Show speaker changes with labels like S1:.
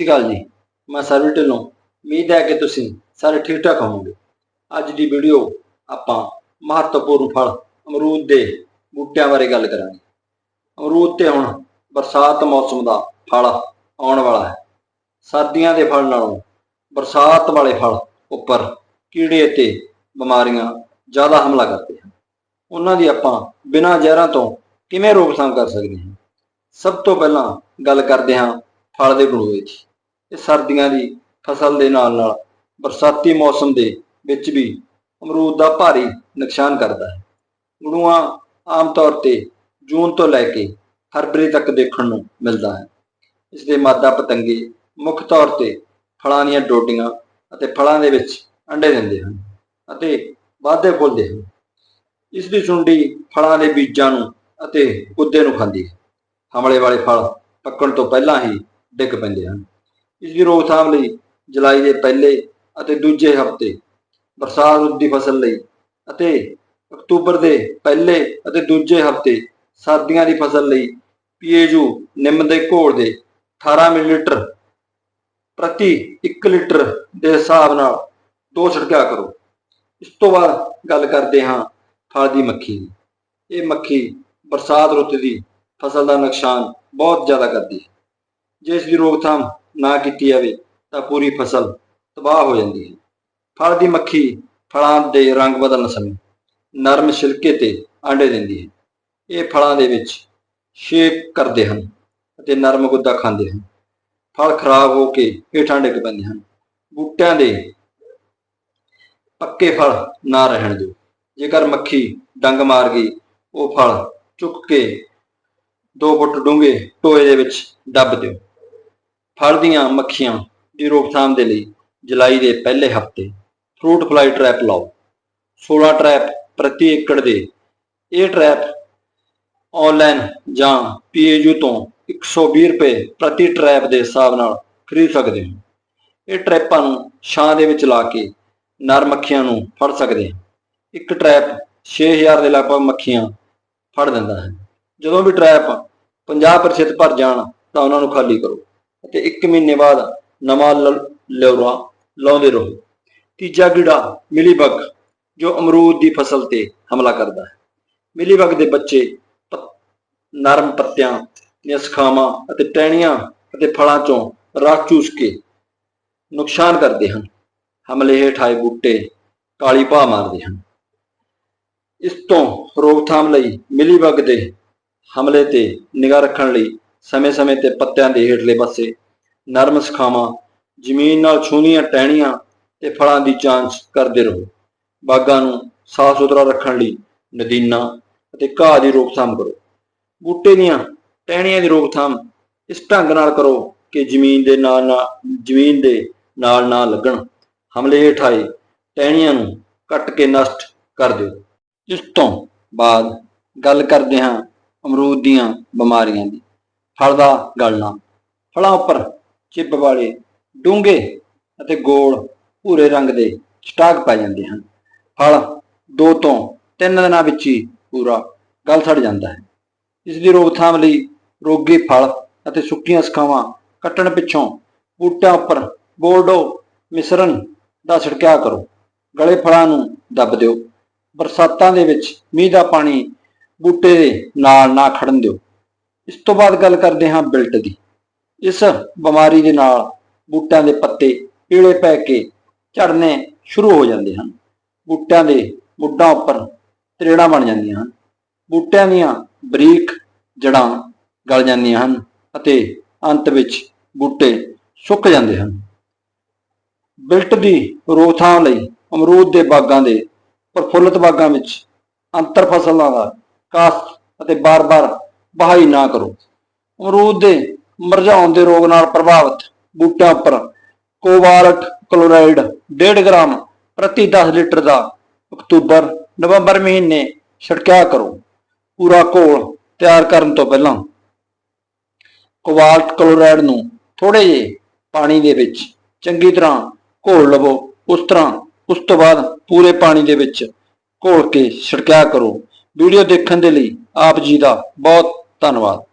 S1: ਸਤਿ ਸ਼੍ਰੀ ਅਕਾਲ ਜੀ। ਮੈਂ ਸਰਵੀ ਢਿੱਲੋਂ। ਉਮੀਦ ਹੈ ਕਿ ਤੁਸੀਂ ਸਾਰੇ ਠੀਕ ਠਾਕ ਹੋਵੋਗੇ। ਅੱਜ ਦੀ ਵੀਡੀਓ ਆਪਾਂ ਮਹੱਤਵਪੂਰਨ ਫਲ ਅਮਰੂਦ ਦੇ ਬੂਟਿਆਂ ਬਾਰੇ ਗੱਲ ਕਰਾਂਗੇ। ਅਮਰੂਦ ਤੇ ਹੁਣ ਬਰਸਾਤ ਮੌਸਮ ਦਾ ਫਲ ਆਉਣ ਵਾਲਾ ਹੈ। ਸਰਦੀਆਂ ਦੇ ਫਲ ਨਾਲੋਂ ਬਰਸਾਤ ਵਾਲੇ ਫਲ ਉੱਪਰ ਕੀੜੇ ਅਤੇ ਬਿਮਾਰੀਆਂ ਜ਼ਿਆਦਾ ਹਮਲਾ ਕਰਦੇ ਹਨ। ਉਹਨਾਂ ਦੀ ਆਪਾਂ ਬਿਨਾਂ ਜ਼ਹਿਰਾਂ ਤੋਂ ਕਿਵੇਂ ਰੋਕਥਾਮ ਕਰ ਸਕਦੇ ਹਾਂ? ਸਭ ਤੋਂ ਪਹਿਲਾਂ ਗੱਲ ਕਰਦੇ ਹਾਂ ਫਲ ਦੇ ਗੁਣੋਂ ਦੀ। ਇਹ ਸਰਦੀਆਂ ਦੀ ਫਸਲ ਦੇ ਨਾਲ ਨਾਲ ਬਰਸਾਤੀ ਮੌਸਮ ਦੇ ਵਿੱਚ ਵੀ ਅਮਰੂਦ ਦਾ ਭਾਰੀ ਨੁਕਸਾਨ ਕਰਦਾ ਹੈ। ਗੁਣੂਆ ਆਮ ਤੌਰ ਤੇ ਜੂਨ ਤੋਂ ਲੈ ਕੇ ਫਰਵਰੀ ਤੱਕ ਦੇਖਣ ਨੂੰ ਮਿਲਦਾ ਹੈ। ਇਸ ਦੇ ਮਾਦਾ ਪਤੰਗੇ ਮੁੱਖ ਤੌਰ ਤੇ ਫਲਾਂ ਦੀਆਂ ਡੋਡੀਆਂ ਅਤੇ ਫਲਾਂ ਦੇ ਵਿੱਚ ਅੰਡੇ ਦਿੰਦੇ ਹਨ ਅਤੇ ਵਾਧੇ ਫੁੱਲਦੇ ਹਨ। ਇਸ ਦੀ ਸੁੰਡੀ ਫਲਾਂ ਦੇ ਬੀਜਾਂ ਨੂੰ ਅਤੇ ਗੁੱਦੇ ਨੂੰ ਖਾਂਦੀ ਹੈ। ਹਮਲੇ ਵਾਲੇ ਫਲ ਪੱਕਣ ਤੋਂ ਪਹਿਲਾਂ ਹੀ ਡਿੱਗ ਪੈਂਦੇ ਹਨ। ਇਸ ਦੀ ਰੋਕਥਾਮ ਲਈ ਜੁਲਾਈ ਦੇ ਪਹਿਲੇ ਅਤੇ ਦੂਜੇ ਹਫ਼ਤੇ ਬਰਸਾਤ ਰੁੱਤ ਦੀ ਫਸਲ ਲਈ ਅਤੇ ਅਕਤੂਬਰ ਦੇ ਪਹਿਲੇ ਅਤੇ ਦੂਜੇ ਹਫ਼ਤੇ ਸਰਦੀਆਂ ਦੀ ਫਸਲ ਲਈ ਪੀਏਯੂ ਨਿੰਮ ਦੇ ਘੋਲ ਦੇ 18 ਮਿਲੀਲੀਟਰ ਪ੍ਰਤੀ 1 ਲੀਟਰ ਦੇ ਹਿਸਾਬ ਨਾਲ ਦੋ ਛਿੜਕਿਆ ਕਰੋ। ਇਸ ਤੋਂ ਬਾਅਦ ਗੱਲ ਕਰਦੇ ਹਾਂ ਫਲ ਦੀ ਮੱਖੀ ਦੀ। ਇਹ ਮੱਖੀ ਬਰਸਾਤ ਰੁੱਤ ਦੀ ਫਸਲ ਦਾ ਨੁਕਸਾਨ ਬਹੁਤ ਜ਼ਿਆਦਾ ਕਰਦੀ ਹੈ। ਜੇ ਇਸ ਦੀ ਰੋਕਥਾਮ ਨਾ ਕੀਤੀ ਜਾਵੇ ਤਾਂ ਪੂਰੀ ਫਸਲ ਤਬਾਹ ਹੋ ਜਾਂਦੀ ਹੈ। ਫਲ ਦੀ ਮੱਖੀ ਫਲਾਂ ਦੇ ਰੰਗ ਬਦਲਣ ਸਮੇਂ ਨਰਮ ਛਿਲਕੇ ਤੇ ਆਂਡੇ ਦਿੰਦੀ ਹੈ। ਇਹ ਫਲਾਂ ਦੇ ਵਿੱਚ ਛੇਕ ਕਰਦੇ ਹਨ ਅਤੇ ਨਰਮ ਗੁੱਦਾ ਖਾਂਦੇ ਹਨ। ਫਲ ਖਰਾਬ ਹੋ ਕੇ ਹੇਠਾਂ ਡਿੱਗ ਪੈਂਦੇ ਹਨ। ਬੂਟਿਆਂ ਦੇ ਪੱਕੇ ਫਲ ਨਾ ਰਹਿਣ ਦਿਓ। ਜੇਕਰ ਮੱਖੀ ਡੰਗ ਮਾਰ ਗਈ, ਉਹ ਫਲ ਚੁੱਕ ਕੇ 2 ਫੁੱਟ ਡੂੰਘੇ ਟੋਏ ਦੇ ਵਿੱਚ ਦੱਬ ਦਿਓ। ਫਲ ਦੀਆਂ ਮੱਖੀਆਂ ਦੀ ਰੋਕਥਾਮ ਦੇ ਲਈ ਜੁਲਾਈ ਦੇ ਪਹਿਲੇ ਹਫ਼ਤੇ। ਫਰੂਟ ਫਲਾਈ ਟ੍ਰੈਪ ਲਾਓ। 16 ਟ੍ਰੈਪ ਪ੍ਰਤੀ ਏਕੜ ਦੇ। ਇਹ ਟ੍ਰੈਪ ਆਨਲਾਈਨ ਜਾਂ ਪੀਏਯੂ ਤੋਂ 120 ਰੁਪਏ ਪ੍ਰਤੀ ਟ੍ਰੈਪ ਦੇ ਹਿਸਾਬ ਨਾਲ ਖਰੀਦ ਸਕਦੇ ਹੋ। ਇਹ ਟ੍ਰੈਪਾਂ ਨੂੰ ਛਾਂ ਦੇ ਵਿੱਚ ਲਾ ਕੇ ਨਰ ਮੱਖੀਆਂ ਨੂੰ ਫੜ ਸਕਦੇ ਹਾਂ। ਇੱਕ ਟ੍ਰੈਪ 6000 ਦੇ ਲਗਭਗ ਮੱਖੀਆਂ ਫੜ ਦਿੰਦਾ ਹੈ। ਜਦੋਂ ਵੀ ਟ੍ਰੈਪ 50% ਭਰ ਜਾਣ ਤਾਂ ਉਹਨਾਂ ਨੂੰ ਖਾਲੀ ਕਰੋ। ਅਤੇ 1 ਮਹੀਨੇ ਬਾਅਦ ਨਵਾਂ ਲ- ਲਾਉਂਦੇ ਰਹੋ। ਤੀਜਾ ਕੀੜਾ ਮਿਲੀਬਗ, ਜੋ ਅਮਰੂਦ ਦੀ ਫਸਲ ਤੇ ਹਮਲਾ ਕਰਦਾ ਹੈ। ਮਿਲੀਬਗ ਦੇ ਬੱਚੇ ਨਰਮ ਪੱਤਿਆਂ ਦੀਆਂ ਸ਼ਾਖਾਵਾਂ ਅਤੇ ਟਹਿਣੀਆਂ ਅਤੇ ਫਲਾਂ ਚੋਂ ਰਸ ਚੂਸ ਕੇ ਨੁਕਸਾਨ ਕਰਦੇ ਹਨ। ਹਮਲੇ ਹੇਠ ਆਏ ਬੂਟੇ ਕਾਲੀ ਭਾਅ ਮਾਰਦੇ ਹਨ। ਇਸ ਤੋਂ ਰੋਕਥਾਮ ਲਈ ਮਿਲੀਬਗ ਦੇ ਹਮਲੇ ਤੇ ਨਿਗਾਹ ਰੱਖਣ ਲਈ ਸਮੇਂ-ਸਮੇਂ ਤੇ ਪੱਤਿਆਂ ਦੇ ਹੇਠਲੇ ਪਾਸੇ ਨਰਮ ਸ਼ਾਖਾਵਾਂ, ਜ਼ਮੀਨ ਨਾਲ ਛੂਹਦੀਆਂ ਟਹਿਣੀਆਂ ਤੇ ਫਲਾਂ ਦੀ ਜਾਂਚ ਕਰਦੇ ਰਹੋ। ਬਾਗਾਂ ਨੂੰ ਸਾਫ਼ ਸੁਥਰਾ ਰੱਖਣ ਲਈ ਨਦੀਨਾਂ ਅਤੇ ਘਾਹ ਦੀ ਰੋਕਥਾਮ ਕਰੋ। ਬੂਟੇ ਦੀਆਂ ਟਹਿਣੀਆਂ ਦੀ ਰੋਕਥਾਮ ਇਸ ਢੰਗ ਨਾਲ ਕਰੋ ਕਿ ਜ਼ਮੀਨ ਦੇ ਨਾਲ ਨਾਲ ਜ਼ਮੀਨ ਦੇ ਨਾਲ ਨਾ ਲੱਗਣ। ਹਮਲੇ ਹੇਠ ਆਏ ਟਹਿਣੀਆਂ ਨੂੰ ਕੱਟ ਕੇ ਨਸ਼ਟ ਕਰ ਦਿਓ। ਇਸ ਤੋਂ ਬਾਅਦ ਗੱਲ ਕਰਦੇ ਹਾਂ ਅਮਰੂਦ ਦੀਆਂ ਬਿਮਾਰੀਆਂ ਦੀ। ਫਲ ਦਾ ਗਲਣਾ। ਫਲਾਂ ਉੱਪਰ ਚਿੱਬ ਵਾਲੇ ਡੂੰਘੇ ਅਤੇ ਗੋਲ ਭੂਰੇ ਰੰਗ ਦੇ ਸਟਾਕ ਪੈ ਜਾਂਦੇ ਹਨ। ਫਲ ਦੋ ਤੋਂ ਤਿੰਨ ਦਿਨਾਂ ਵਿੱਚ ਹੀ ਪੂਰਾ ਗਲ ਸੜ ਜਾਂਦਾ ਹੈ। ਇਸ ਦੀ ਰੋਕਥਾਮ ਲਈ ਰੋਗੀ ਫਲ ਅਤੇ ਸੁੱਕੀਆਂ ਸਖਾਵਾਂ ਕੱਟਣ ਪਿੱਛੋਂ ਬੂਟਿਆਂ ਉੱਪਰ ਬੋਰਡੋ ਮਿਸ਼ਰਣ ਦਾ ਛਿੜਕਿਆ ਕਰੋ। ਗਲੇ ਫਲਾਂ ਨੂੰ ਦੱਬ ਦਿਓ। ਬਰਸਾਤਾਂ ਦੇ ਵਿੱਚ ਮੀਂਹ ਦਾ ਪਾਣੀ ਬੂਟੇ ਦੇ ਨਾਲ ਨਾ ਖੜਨ ਦਿਓ। ਇਸ ਤੋਂ ਬਾਅਦ ਗੱਲ ਕਰਦੇ ਹਾਂ ਬਿਲਟ ਦੀ। ਇਸ ਬਿਮਾਰੀ ਦੇ ਨਾਲ ਬੂਟਿਆਂ ਦੇ ਪੱਤੇ ਪੀਲੇ ਪੈ ਕੇ ਝੜਨੇ ਸ਼ੁਰੂ ਹੋ ਜਾਂਦੇ ਹਨ। ਬੂਟਿਆਂ ਦੇ ਮੁੱਢਾਂ ਉੱਪਰ ਤਰੇੜਾਂ ਬਣ ਜਾਂਦੀਆਂ ਹਨ। ਬੂਟਿਆਂ ਦੀਆਂ ਬਰੀਕ ਜੜਾਂ ਗਲ ਜਾਂਦੀਆਂ ਹਨ ਅਤੇ ਅੰਤ ਵਿੱਚ ਬੂਟੇ ਸੁੱਕ ਜਾਂਦੇ ਹਨ। ਬਿਲਟ ਦੀ ਰੋਕਥਾਮ ਲਈ ਅਮਰੂਦ ਦੇ ਬਾਗਾਂ ਦੇ ਪ੍ਰਫੁੱਲਤ ਬਾਗਾਂ ਵਿੱਚ ਅੰਤਰ ਫਸਲਾਂ ਦਾ ਕਾਸ ਅਤੇ ਬਾਰ-ਬਾਰ ਬਹਾਈ ਨਾ ਕਰੋ। ਅਮਰੂਦ ਦੇ ਮਰਝਾਉਣ ਦੇ ਰੋਗ ਨਾਲ ਪ੍ਰਭਾਵਿਤ ਬੂਟਿਆਂ ਉੱਪਰ ਕੋਬਾਲਟ ਕਲੋਰਾਈਡ 1.5 ਗ੍ਰਾਮ ਪ੍ਰਤੀ 10 ਲੀਟਰ ਦਾ ਅਕਤੂਬਰ, ਨਵੰਬਰ ਮਹੀਨੇ ਛਿੜਕਿਆ ਕਰੋ। ਪੂਰਾ ਘੋਲ ਤਿਆਰ ਕਰਨ ਤੋਂ ਪਹਿਲਾਂ ਕੋਬਾਲਟ ਕਲੋਰਾਈਡ ਨੂੰ ਥੋੜੇ ਜਿਹੇ ਪਾਣੀ ਦੇ ਵਿੱਚ ਚੰਗੀ ਤਰ੍ਹਾਂ ਘੋਲ ਲਵੋ। ਉਸ ਤਰ੍ਹਾਂ ਉਸ ਤੋਂ ਬਾਅਦ ਪੂਰੇ ਪਾਣੀ ਦੇ ਵਿੱਚ ਘੋਲ ਕੇ ਛਿੜਕਿਆ ਕਰੋ। ਵੀਡੀਓ ਦੇਖਣ ਦੇ ਲਈ ਆਪ ਜੀ ਦਾ ਬਹੁਤ ਧੰਨਵਾਦ।